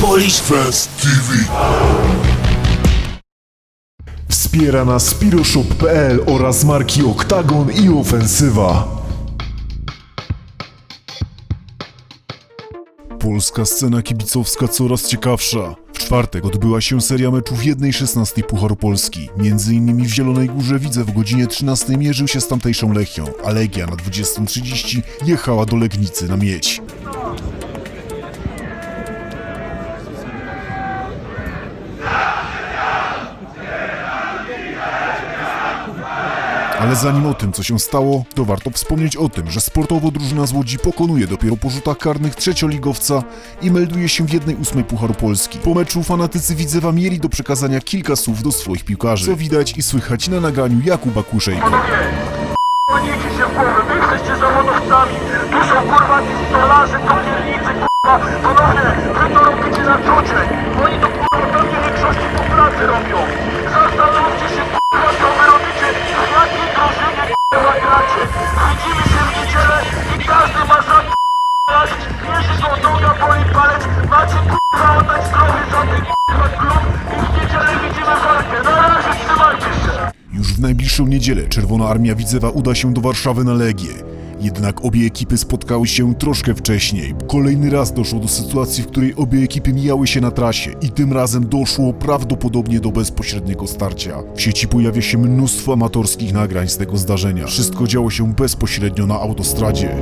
Polish Fest TV. Wspiera nas Piroshop.pl oraz marki Oktagon i Ofensywa. Polska scena kibicowska coraz ciekawsza. W czwartek odbyła się seria meczów 1-16 Pucharu Polski. Między innymi w Zielonej Górze Widzew w godzinie 13 mierzył się z tamtejszą Lechią, a Legia na 20.30 jechała do Legnicy na miedź. Ale zanim o tym, co się stało, to warto wspomnieć o tym, że sportowo drużyna z Łodzi pokonuje dopiero po rzutach karnych trzecioligowca i melduje się w 1-8 Pucharu Polski. Po meczu fanatycy Widzewa mieli do przekazania kilka słów do swoich piłkarzy, co widać i słychać na nagraniu Jakuba. Kłaniajcie się w głowę, wy jesteście zawodowcami, tu są kurwa kurwa, ponownie, najbliższą niedzielę Czerwona Armia Widzewa uda się do Warszawy na Legię. Jednak obie ekipy spotkały się troszkę wcześniej. Kolejny raz doszło do sytuacji, w której obie ekipy mijały się na trasie i tym razem doszło prawdopodobnie do bezpośredniego starcia. W sieci pojawia się mnóstwo amatorskich nagrań z tego zdarzenia. Wszystko działo się bezpośrednio na autostradzie.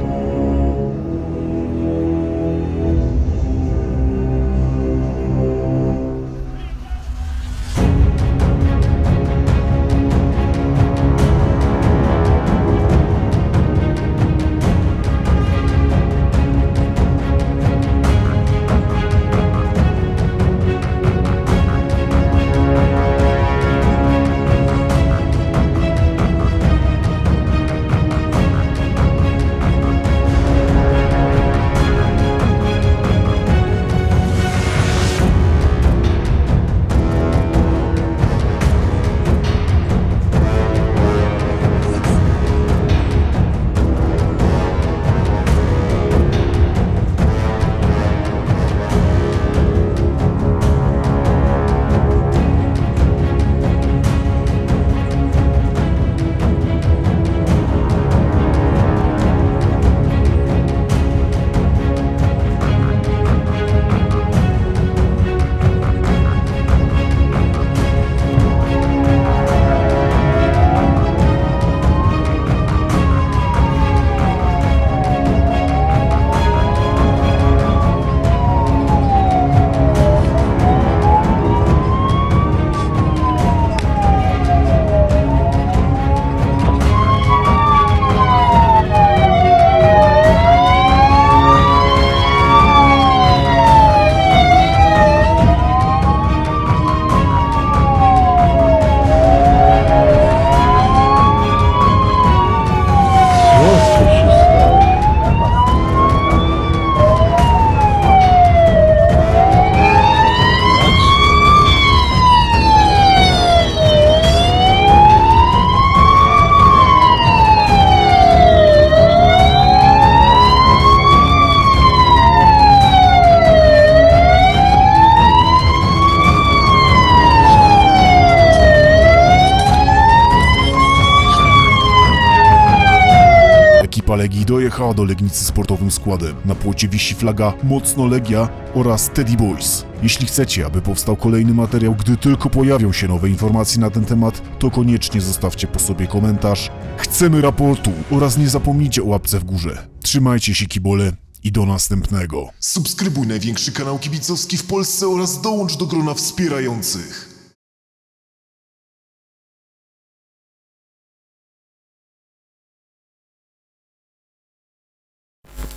Legii dojechała do Legnicy sportowym składem. Na płocie wisi flaga Mocno Legia oraz Teddy Boys. Jeśli chcecie, aby powstał kolejny materiał, gdy tylko pojawią się nowe informacje na ten temat, to koniecznie zostawcie po sobie komentarz. Chcemy raportu oraz nie zapomnijcie o łapce w górze. Trzymajcie się kibole i do następnego. Subskrybuj największy kanał kibicowski w Polsce oraz dołącz do grona wspierających.